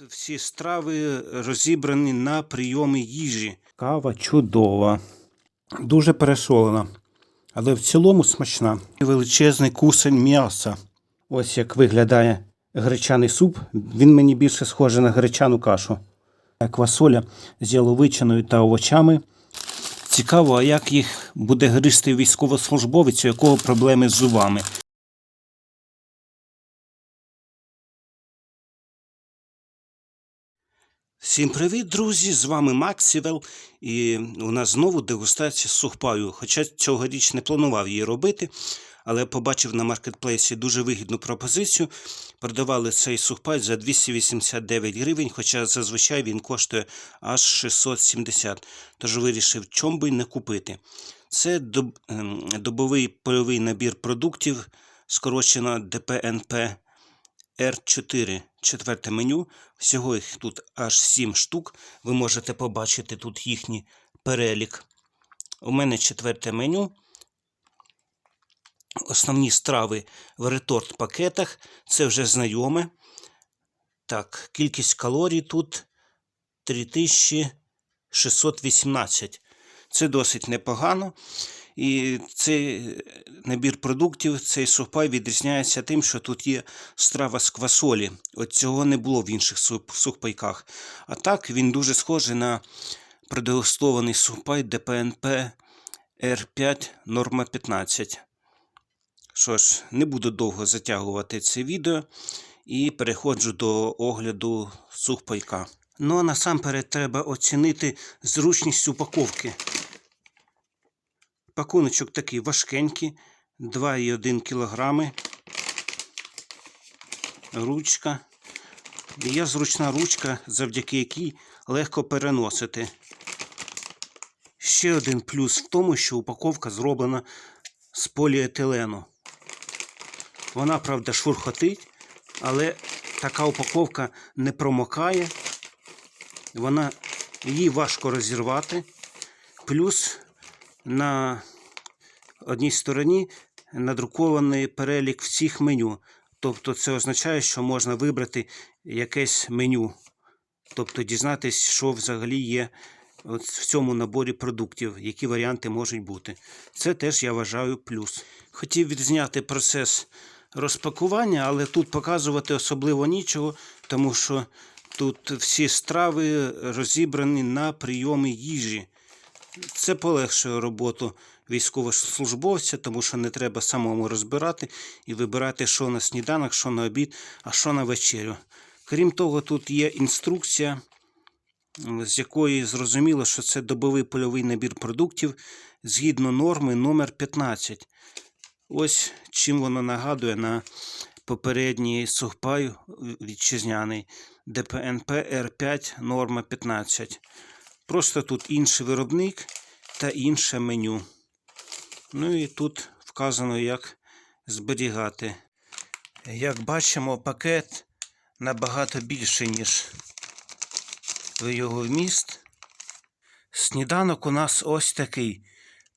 Всі страви розібрані на прийоми їжі. Кава чудова, дуже пересолена, але в цілому смачна. Величезний кусень м'яса. Ось як виглядає гречаний суп. Він мені більше схожий на гречану кашу. Квасоля з яловичиною та овочами. Цікаво, а як їх буде гристи військовослужбовець, у якого проблеми з зубами. Всім привіт, друзі! З вами Максівел. І у нас знову дегустація сухпаю. Хоча цьогоріч не планував її робити, але побачив на маркетплейсі дуже вигідну пропозицію. Продавали цей сухпай за 289 гривень, хоча зазвичай він коштує аж 670. Тож вирішив, чом би не купити. Це ем, добовий польовий набір продуктів, скорочено ДПНП. R4, четверте меню. Всього їх тут аж 7 штук. Ви можете побачити тут їхній перелік. У мене четверте меню. Основні страви в реторт пакетах. Це вже знайоме. Так, кількість калорій тут 3618. Це досить непогано. І цей набір продуктів, цей сухпай відрізняється тим, що тут є страва з квасолі. От цього не було в інших сухпайках. А так він дуже схожий на продегустований сухпай ДПНП Р5 норма 15. Що ж, не буду довго затягувати це відео і переходжу до огляду сухпайка. Ну а насамперед треба оцінити зручність упаковки. Пакуночок такий важкенький, 2,1 кг. Ручка. Є зручна ручка, завдяки якій легко переносити. Ще один плюс в тому, що упаковка зроблена з поліетилену. Вона, правда, шурхотить, але така упаковка не промокає. Вона, її важко розірвати. Плюс на одній стороні надрукований перелік всіх меню. Тобто це означає, що можна вибрати якесь меню. Тобто дізнатись, що взагалі є от в цьому наборі продуктів, які варіанти можуть бути. Це теж я вважаю плюс. Хотів відзняти процес розпакування, але тут показувати особливо нічого, тому що тут всі страви розібрані на прийоми їжі. Це полегшує роботу військовослужбовця, тому що не треба самому розбирати і вибирати, що на сніданок, що на обід, а що на вечерю. Крім того, тут є інструкція, з якої зрозуміло, що це добовий польовий набір продуктів згідно норми номер 15. Ось чим воно нагадує на попередній сухпай вітчизняний ДПНП Р5 норма 15. Просто тут інший виробник та інше меню. Ну і тут вказано, як зберігати. Як бачимо, пакет набагато більший, ніж його вміст. Сніданок у нас ось такий.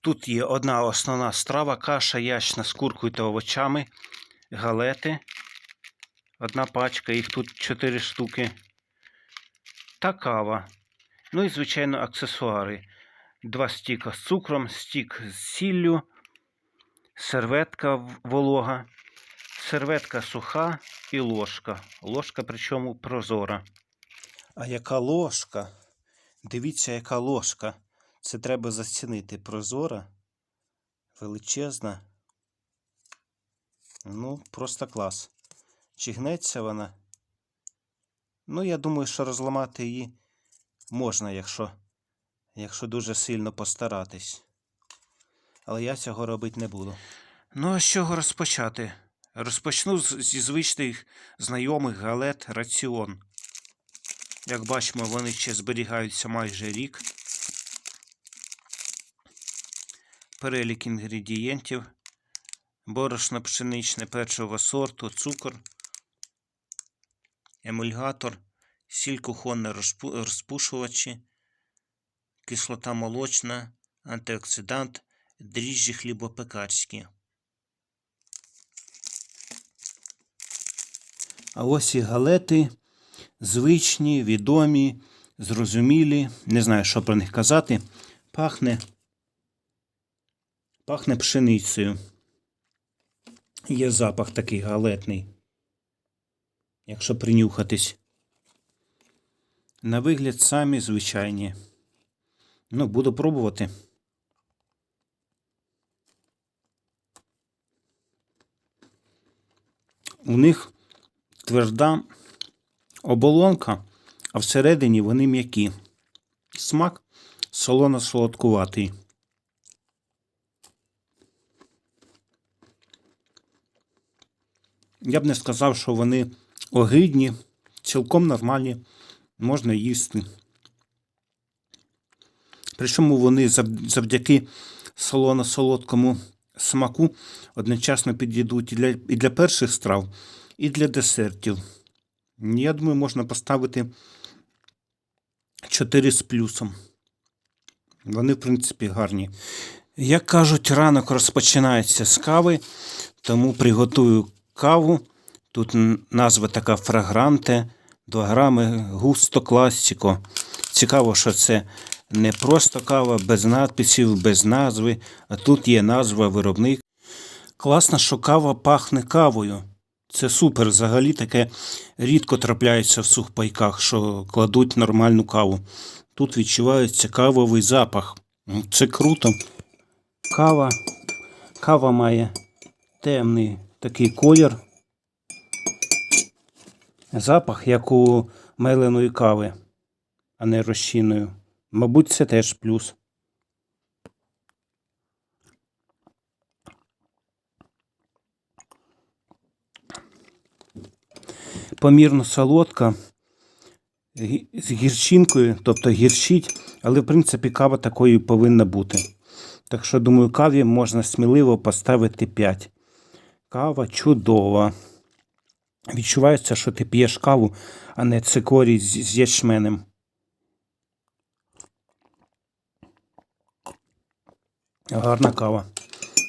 Тут є одна основна страва, каша ячна з куркою та овочами, галети. Одна пачка, їх тут 4 штуки. Та кава. Ну і, звичайно, аксесуари. Два стіка з цукром, стік з сіллю, серветка волога, серветка суха і ложка. Ложка, причому прозора. А яка ложка? Дивіться, яка ложка. Це треба зацінити. Прозора, величезна. Ну, просто клас. Чи гнеться вона? Ну, я думаю, що розламати її можна, якщо, якщо дуже сильно постаратись. Але я цього робити не буду. Ну, а з чого розпочати? Розпочну зі звичних знайомих галет раціон. Як бачимо, вони ще зберігаються майже рік. Перелік інгредієнтів. Борошно пшеничне першого сорту, цукор, емульгатор, сіль кухонна розпу- розпушувачі, кислота молочна, антиоксидант, дріжджі хлібопекарські. А ось і галети звичні, відомі, зрозумілі. Не знаю, що про них казати. Пахне. Пахне пшеницею. Є запах такий галетний. Якщо принюхатись. На вигляд самі звичайні. Ну, буду пробувати. У них тверда оболонка, а всередині вони м'які. Смак солоно-солодкуватий. Я б не сказав, що вони огидні, цілком нормальні, можна їсти. Причому вони зав- завдяки солоно-солодкому смаку одночасно підійдуть і для, і для перших страв, і для десертів. Я думаю, можна поставити 4 з плюсом. Вони, в принципі, гарні. Як кажуть, ранок розпочинається з кави, тому приготую каву. Тут назва така фрагранте, 2 грами густо класіко. Цікаво, що це не просто кава без надписів, без назви, а тут є назва виробник. Класно, що кава пахне кавою. Це супер. Взагалі таке рідко трапляється в сухпайках, що кладуть нормальну каву. Тут відчувається кавовий запах. Ну, Це круто. Кава. Кава має темний такий колір. Запах, як у меленої кави, а не розчинної. Мабуть, це теж плюс. Помірно солодка, з гірчинкою, тобто гірчить, але в принципі кава такою повинна бути. Так що, думаю, каві можна сміливо поставити 5. Кава чудова. Відчувається, що ти п'єш каву, а не цикорій з, ячменем. Гарна кава.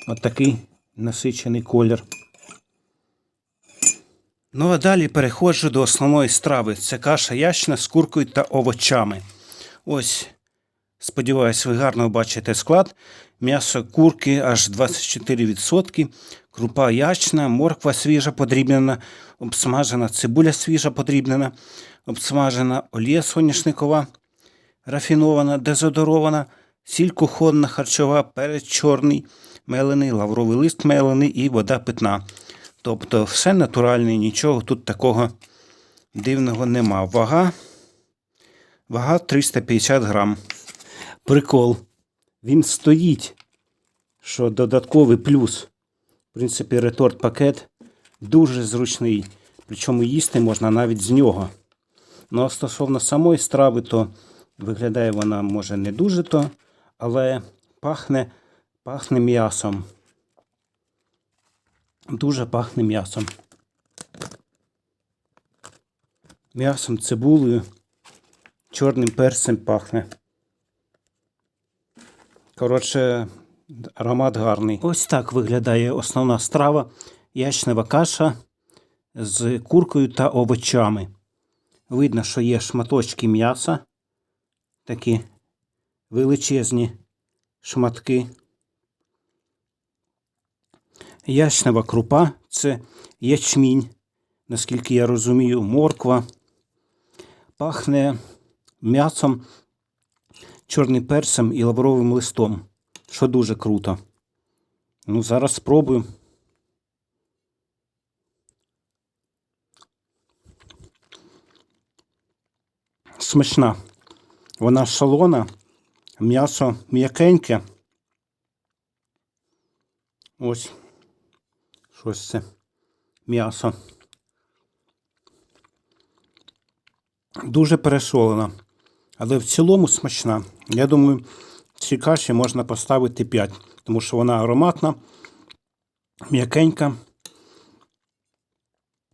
От такий насичений колір. Ну а далі переходжу до основної страви. Це каша ячна з куркою та овочами. Ось, сподіваюсь, ви гарно бачите склад. М'ясо курки аж 24%, крупа ячна, морква свіжа подрібнена, обсмажена цибуля свіжа подрібнена, обсмажена олія соняшникова, рафінована, дезодорована, сіль кухонна, харчова, перець чорний, мелений, лавровий лист мелений і вода питна. Тобто все натуральне, нічого тут такого дивного нема. Вага, вага 350 грам. Прикол. Він стоїть, що додатковий плюс. В принципі, реторт пакет дуже зручний. Причому їсти можна навіть з нього. Ну, а стосовно самої страви, то виглядає вона може не дуже то, але пахне, пахне м'ясом. Дуже пахне м'ясом. М'ясом, цибулею, чорним перцем пахне. Коротше, аромат гарний. Ось так виглядає основна страва. Ячнева каша з куркою та овочами. Видно, що є шматочки м'яса, такі величезні шматки. Ячнева крупа це ячмінь, наскільки я розумію, морква. Пахне м'ясом, чорним перцем і лавровим листом, що дуже круто. Ну, зараз спробую. Смачна. Вона шалона, м'ясо м'якеньке. Ось. Щось це м'ясо. Дуже пересолена. Але в цілому смачна. Я думаю, цій каші можна поставити 5, тому що вона ароматна, м'якенька,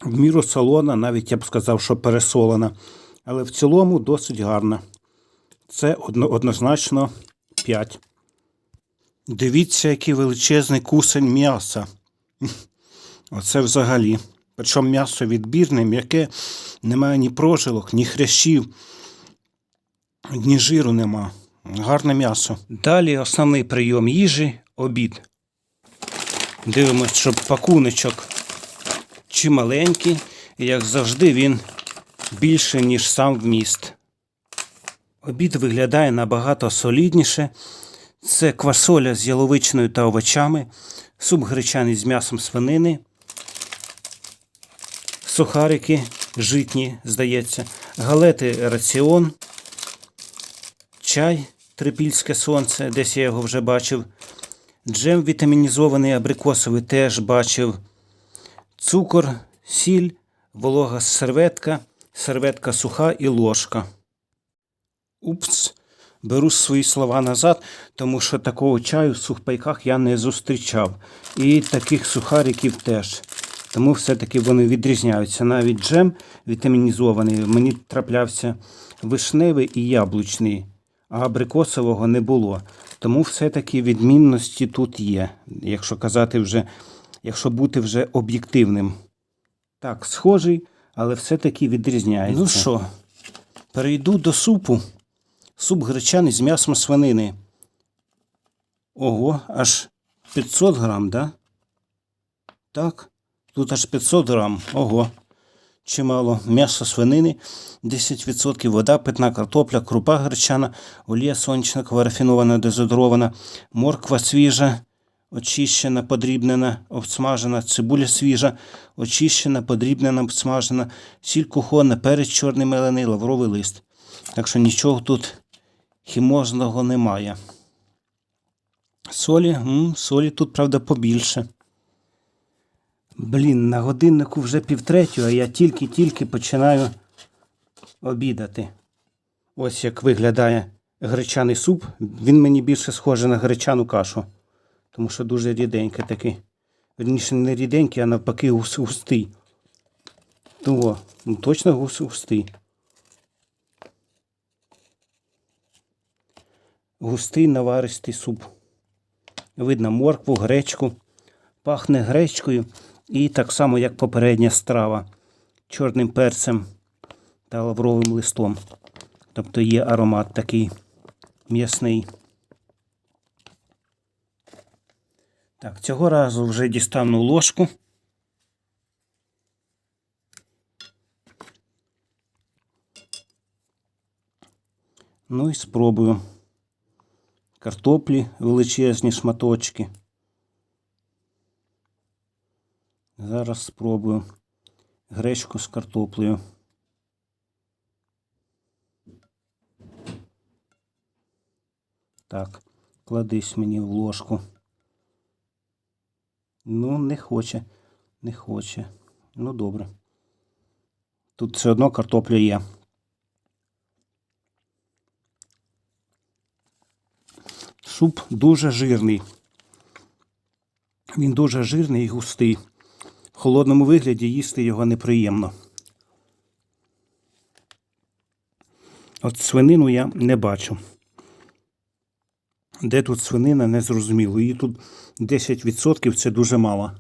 в міру солона, навіть я б сказав, що пересолена. Але в цілому досить гарна. Це одно, однозначно 5. Дивіться, який величезний кусень м'яса. Оце взагалі Причому м'ясо відбірне, м'яке, немає ні прожилок, ні хрящів, ні жиру нема. Гарне м'ясо. Далі основний прийом їжі обід. Дивимось, щоб пакуночок чималенький, і як завжди, він більше, ніж сам вміст. Обід виглядає набагато солідніше. Це квасоля з яловичиною та овочами, суп гречаний з м'ясом свинини, сухарики житні, здається, галети раціон, чай трипільське сонце, десь я його вже бачив. Джем вітамінізований абрикосовий теж бачив. Цукор, сіль, волога серветка, серветка суха і ложка. Упс, беру свої слова назад, тому що такого чаю в сухпайках я не зустрічав. І таких сухариків теж. Тому все-таки вони відрізняються. Навіть джем вітамінізований мені траплявся вишневий і яблучний, а абрикосового не було. Тому все-таки відмінності тут є, якщо казати вже, якщо бути вже об'єктивним. Так, схожий, але все-таки відрізняється. Ну що, перейду до супу. Суп гречаний з м'ясом свинини. Ого, аж 500 грам, да? Так, тут аж 500 грам. Ого. Чимало. М'ясо свинини, 10%, вода, питна картопля, крупа гречана, олія сонячникова, рафінована, дезодорована, морква свіжа, очищена, подрібнена, обсмажена, цибуля свіжа, очищена, подрібнена, обсмажена, сіль кухонна, перець чорний мелений, лавровий лист. Так що нічого тут хімозного немає. Солі, м, солі тут, правда, побільше. Блін, на годиннику вже півтретього, а я тільки-тільки починаю обідати. Ось як виглядає гречаний суп. Він мені більше схожий на гречану кашу, тому що дуже ріденький такий. Верніше, не ріденький, а навпаки густий. Того, ну, точно гус- густий. Густий наваристий суп. Видно моркву, гречку. Пахне гречкою і так само, як попередня страва, чорним перцем та лавровим листом. Тобто є аромат такий м'ясний. Так, цього разу вже дістану ложку. Ну і спробую. Картоплі величезні шматочки. Зараз спробую гречку з картоплею. Так, кладись мені в ложку. Ну, не хоче, не хоче. Ну, добре. Тут все одно картопля є. Суп дуже жирний. Він дуже жирний і густий. В холодному вигляді їсти його неприємно. От свинину я не бачу. Де тут свинина, не зрозуміло. Її тут 10% це дуже мало.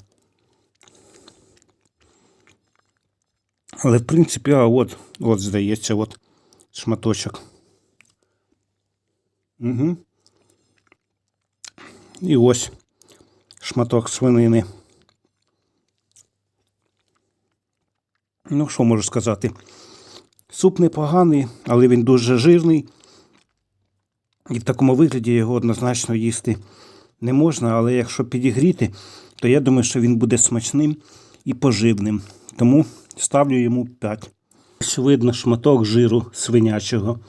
Але в принципі, а от, от здається, от шматочок. Угу. І ось шматок свинини. Ну, що можу сказати? Суп непоганий, але він дуже жирний. І в такому вигляді його однозначно їсти не можна, але якщо підігріти, то я думаю, що він буде смачним і поживним. Тому ставлю йому 5. Ось видно шматок жиру свинячого.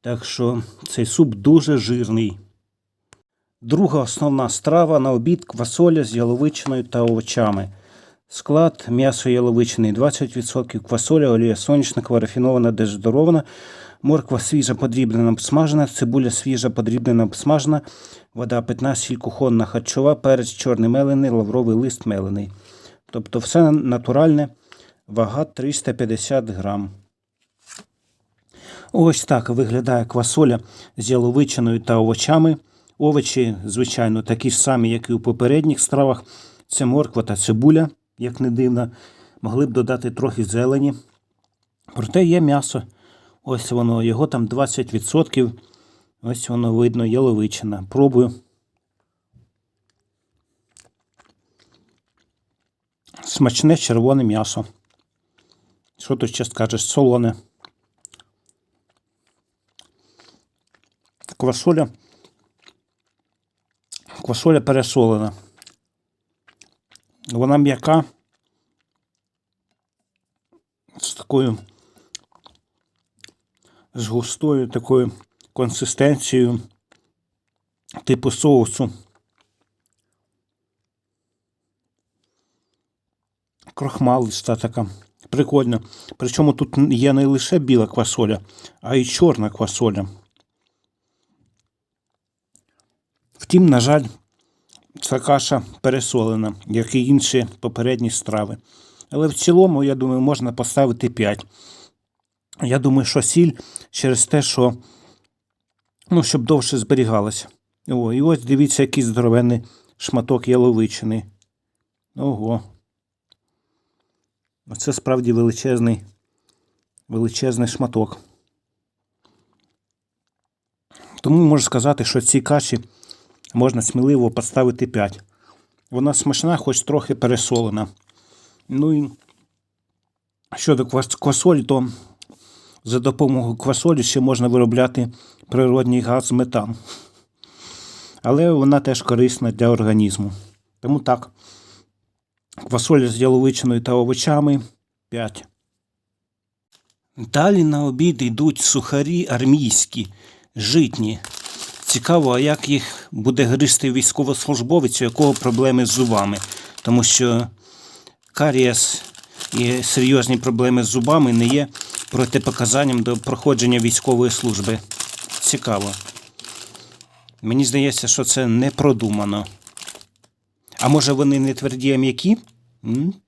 Так що цей суп дуже жирний. Друга основна страва на обід квасоля з яловичиною та овочами. Склад м'ясо яловичини 20%, квасоля, олія соняшникова, рафінована, дезодорована, морква свіжа подрібнена обсмажена, цибуля свіжа подрібнена обсмажена, вода питна, сіль кухонна харчова, перець чорний мелений, лавровий лист мелений. Тобто все натуральне, вага 350 грам. Ось так виглядає квасоля з яловичиною та овочами. Овочі, звичайно, такі ж самі, як і у попередніх стравах. Це морква та цибуля, як не дивно. Могли б додати трохи зелені. Проте є м'ясо. Ось воно, його там 20%. Ось воно видно, яловичина. Пробую. Смачне червоне м'ясо. Що тут ще скажеш? Солоне. Квасоля. Квасоля пересолена. Вона м'яка. З такою з густою такою консистенцією типу соусу. Крохмалиста така. Прикольно. Причому тут є не лише біла квасоля, а й чорна квасоля. Втім, на жаль, ця каша пересолена, як і інші попередні страви. Але в цілому, я думаю, можна поставити 5. Я думаю, що сіль через те, що ну, щоб довше зберігалася. О, і ось дивіться, який здоровенний шматок яловичини. Ого. Оце справді величезний, величезний шматок. Тому можу сказати, що цій каші можна сміливо поставити 5. Вона смачна, хоч трохи пересолена. Ну і щодо квасолі, то за допомогою квасолі ще можна виробляти природній газ метан. Але вона теж корисна для організму. Тому так. Квасоля з яловичиною та овочами 5. Далі на обід йдуть сухарі армійські, житні. Цікаво, а як їх буде гристи військовослужбовець, у якого проблеми з зубами. Тому що карієс і серйозні проблеми з зубами не є протипоказанням до проходження військової служби. Цікаво. Мені здається, що це не продумано. А може вони не тверді, а м'які?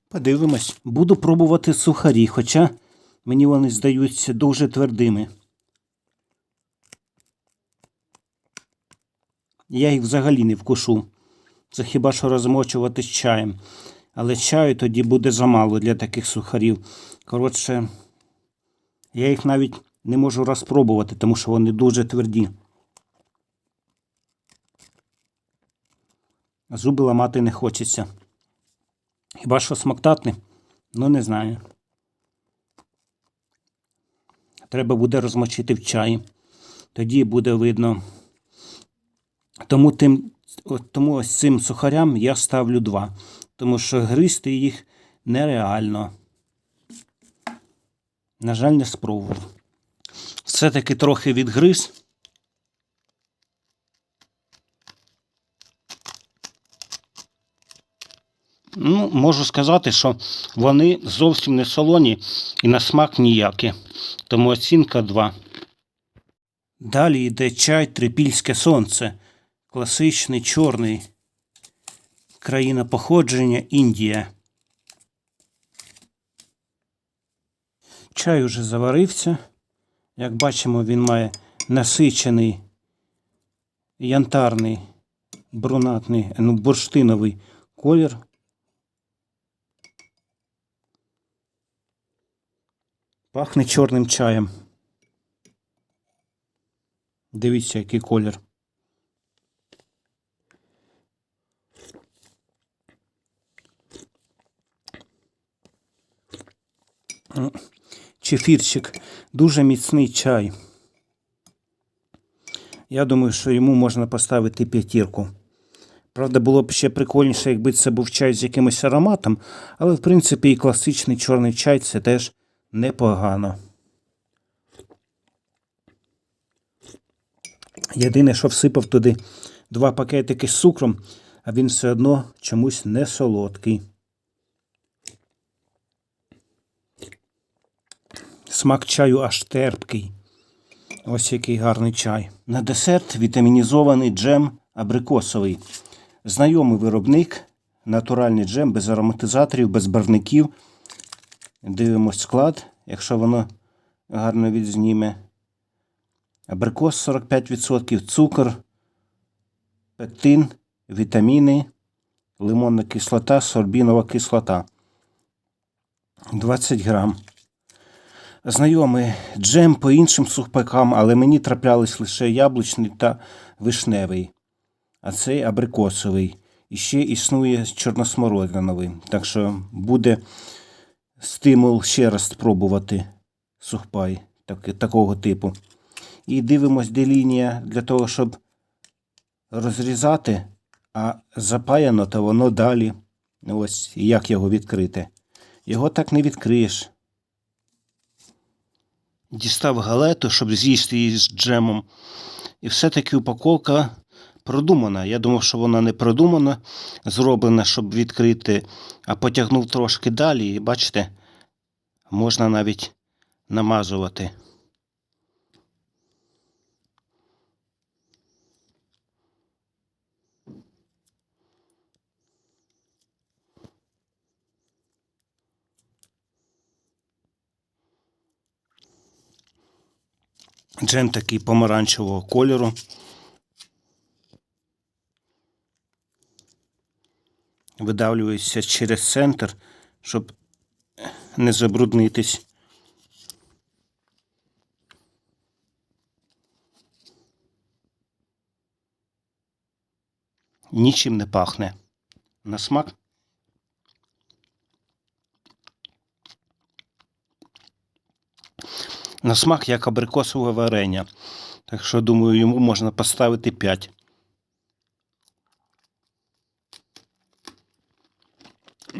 Подивимось. Буду пробувати сухарі, хоча мені вони здаються дуже твердими. Я їх взагалі не вкушу. Це хіба що розмочувати з чаєм. Але чаю тоді буде замало для таких сухарів. Коротше, я їх навіть не можу розпробувати, тому що вони дуже тверді. Зуби ламати не хочеться. Хіба що смоктати? Ну, не знаю. Треба буде розмочити в чаї. Тоді буде видно. Тому, тим, тому ось цим сухарям я ставлю 2. Тому що гристи їх нереально. На жаль, не спробував. Все-таки трохи відгриз. Ну, можу сказати, що вони зовсім не солоні і на смак ніякі. Тому оцінка 2. Далі йде чай Трипільське сонце. Класичний чорний. Країна походження Індія. Чай уже заварився. Як бачимо, він має насичений янтарний, брунатний, ну, бурштиновий колір. Пахне чорним чаєм. Дивіться, який колір. Чефірчик. Дуже міцний чай. Я думаю, що йому можна поставити п'ятірку. Правда, було б ще прикольніше, якби це був чай з якимось ароматом, але в принципі і класичний чорний чай це теж непогано. Єдине, що всипав туди два пакетики з цукром, а він все одно чомусь не солодкий. Смак чаю аж терпкий. Ось який гарний чай. На десерт вітамінізований джем абрикосовий. Знайомий виробник, натуральний джем без ароматизаторів, без барвників. Дивимось склад, якщо воно гарно відзніме. Абрикос 45%, цукор, пектин, вітаміни, лимонна кислота, сорбінова кислота. 20 грам. Знайомий джем по іншим сухпайкам, але мені траплялись лише яблучний та вишневий, а цей абрикосовий. І ще існує чорносмородиновий. Так що буде стимул ще раз спробувати сухпай так, такого типу. І дивимось, де лінія для того, щоб розрізати, а запаяно, то воно далі. Ось як його відкрити. Його так не відкриєш. Дістав галету, щоб з'їсти її з джемом. І все-таки упаковка продумана. Я думав, що вона не продумана, зроблена, щоб відкрити, а потягнув трошки далі, і бачите, можна навіть намазувати. Джем такий помаранчевого кольору. Видавлюється через центр, щоб не забруднитись. Нічим не пахне. На смак. На смак як абрикосове варення. Так що, думаю, йому можна поставити 5.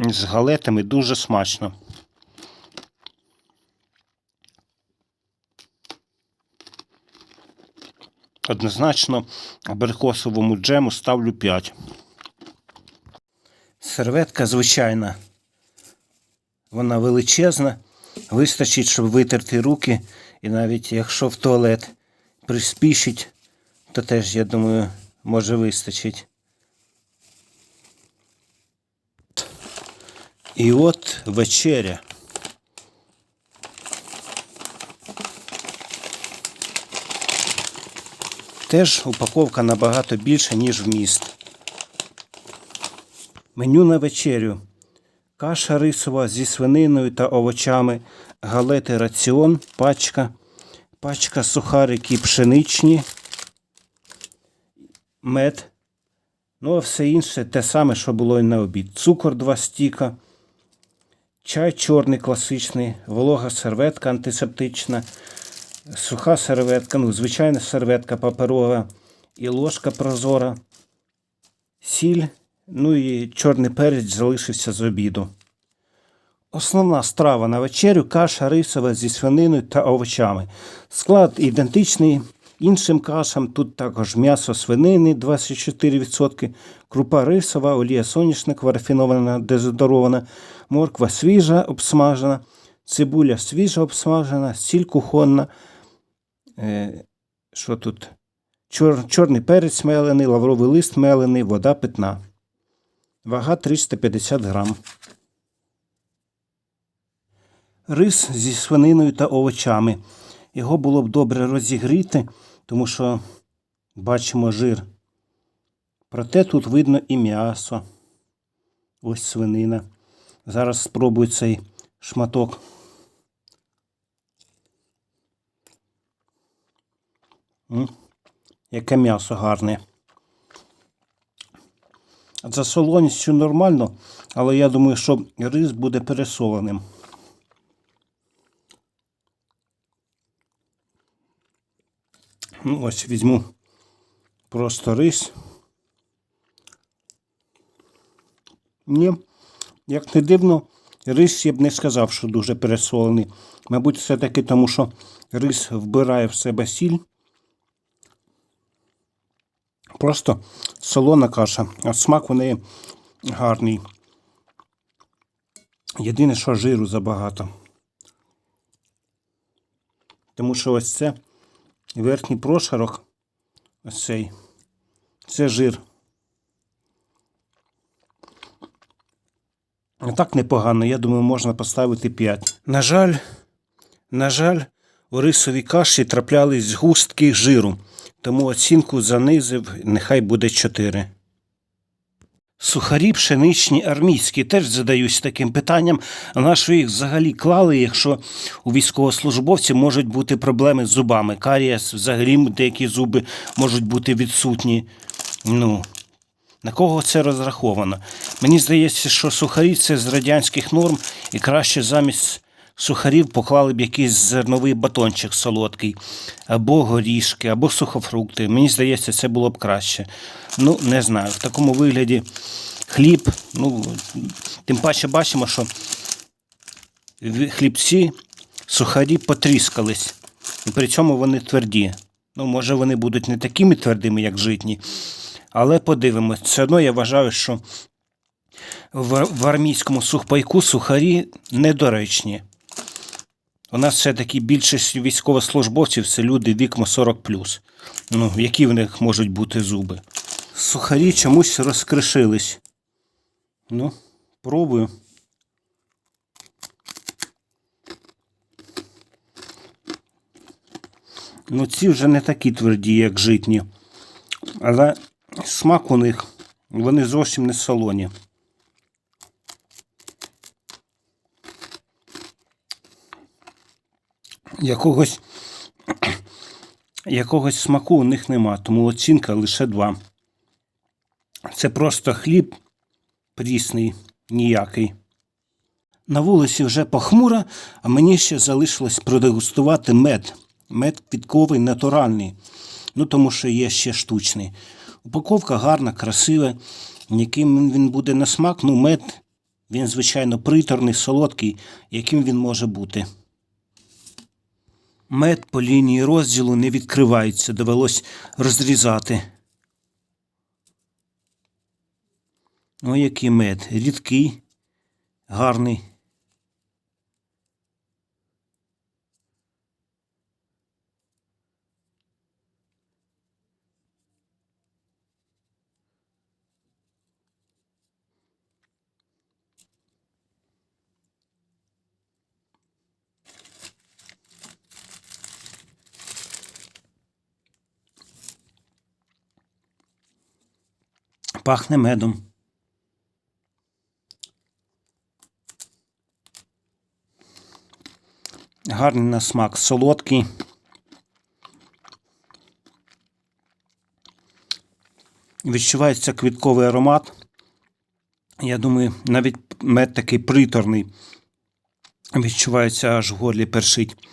З галетами дуже смачно. Однозначно абрикосовому джему ставлю 5. Серветка звичайна. Вона величезна. Вистачить, щоб витерти руки. І навіть якщо в туалет приспішить, то теж, я думаю, може вистачить. І от вечеря. Теж упаковка набагато більша, ніж вміст. Меню на вечерю. Каша рисова зі свининою та овочами, галети раціон, пачка, пачка сухарики пшеничні, мед. Ну, а все інше те саме, що було і на обід. Цукор 2 стіка, чай чорний класичний, волога серветка антисептична, суха серветка, ну, звичайна серветка паперова і ложка прозора, сіль, ну і чорний перець залишився з обіду. Основна страва на вечерю каша рисова зі свининою та овочами. Склад ідентичний іншим кашам. Тут також м'ясо свинини 24%, крупа рисова, олія соняшникова, рафінована, дезодорована, морква свіжа, обсмажена, цибуля свіжа обсмажена, сіль кухонна. Е, що тут? Чор, чорний перець мелений, лавровий лист мелений, вода питна. Вага 350 грам. Рис зі свининою та овочами. Його було б добре розігріти, тому що бачимо жир. Проте тут видно і м'ясо. Ось свинина. Зараз спробую цей шматок. М? Яке м'ясо гарне. За солоністю нормально, але я думаю, що рис буде пересоленим. Ну, ось візьму просто рис. Ні, як не дивно, рис я б не сказав, що дуже пересолений. Мабуть, все-таки тому, що рис вбирає в себе сіль. Просто солона каша, а смак у неї гарний. Єдине, що жиру забагато. Тому що ось це верхній прошарок, ось цей, це жир. Так непогано, я думаю, можна поставити 5. На жаль, на жаль, у рисовій каші траплялись густки жиру, тому оцінку занизив, нехай буде 4. Сухарі пшеничні армійські теж задаюсь таким питанням. На що їх взагалі клали, якщо у військовослужбовців можуть бути проблеми з зубами? Карієс, взагалі деякі зуби можуть бути відсутні. Ну, на кого це розраховано? Мені здається, що сухарі це з радянських норм, і краще замість сухарів поклали б якийсь зерновий батончик солодкий, або горішки, або сухофрукти. Мені здається, це було б краще. Ну, не знаю. В такому вигляді хліб, ну, тим паче бачимо, що хлібці, сухарі потріскались. І при цьому вони тверді. Ну, може, вони будуть не такими твердими, як житні, але подивимось. Все одно я вважаю, що в, армійському сухпайку сухарі недоречні. У нас все-таки більшість військовослужбовців це люди віком 40 Ну, які в них можуть бути зуби? Сухарі чомусь розкришились. Ну, пробую. Ну, ці вже не такі тверді, як житні. Але смак у них, вони зовсім не солоні. Якогось, якогось смаку у них нема, тому оцінка лише 2. Це просто хліб прісний, ніякий. На вулиці вже похмуро, а мені ще залишилось продегустувати мед. Мед квітковий натуральний, ну тому що є ще штучний. Упаковка гарна, красива. Яким він буде на смак, ну мед, він, звичайно, приторний, солодкий, яким він може бути. Мед по лінії розділу не відкривається, довелось розрізати. О, який мед. Рідкий, гарний. Пахне медом. Гарний на смак, солодкий. Відчувається квітковий аромат. Я думаю, навіть мед такий приторний. Відчувається аж в горлі першить.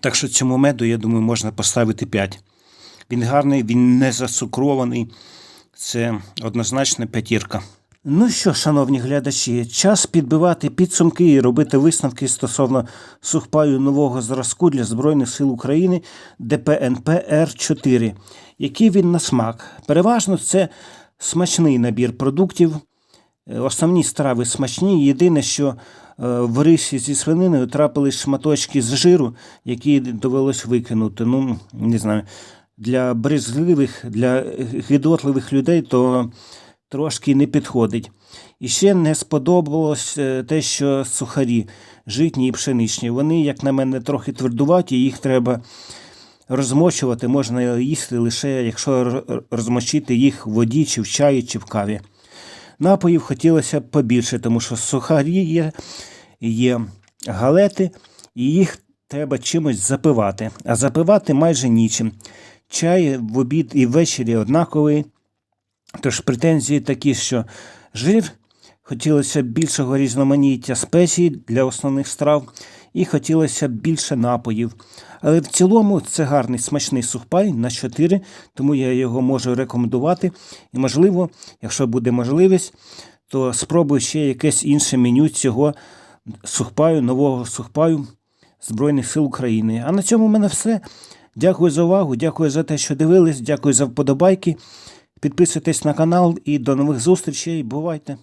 Так що цьому меду, я думаю, можна поставити 5. Він гарний, він не засукрований. Це однозначна п'ятірка. Ну що, шановні глядачі, час підбивати підсумки і робити висновки стосовно сухпаю нового зразку для Збройних сил України ДПНП Р4. Який він на смак? Переважно це смачний набір продуктів. Е, Основні страви смачні. Єдине, що е, в рисі зі свининою трапились шматочки з жиру, які довелось викинути. Ну, не знаю, для брезгливих, для гидотливих людей то трошки не підходить. І ще не сподобалось е, те, що сухарі, житні і пшеничні. Вони, як на мене, трохи твердуваті, їх треба розмочувати. Можна їсти лише, якщо розмочити їх в воді, чи в чаї, чи в каві. Напоїв хотілося б побільше, тому що сухарі є, є галети, і їх треба чимось запивати. А запивати майже нічим. Чай в обід і ввечері однаковий. Тож претензії такі, що жир, хотілося більшого різноманіття спецій для основних страв, і хотілося б більше напоїв. Але в цілому це гарний смачний сухпай на 4, тому я його можу рекомендувати. І, можливо, якщо буде можливість, то спробую ще якесь інше меню цього сухпаю, нового сухпаю Збройних сил України. А на цьому в мене все. Дякую за увагу, дякую за те, що дивились, дякую за вподобайки. Підписуйтесь на канал і до нових зустрічей. Бувайте!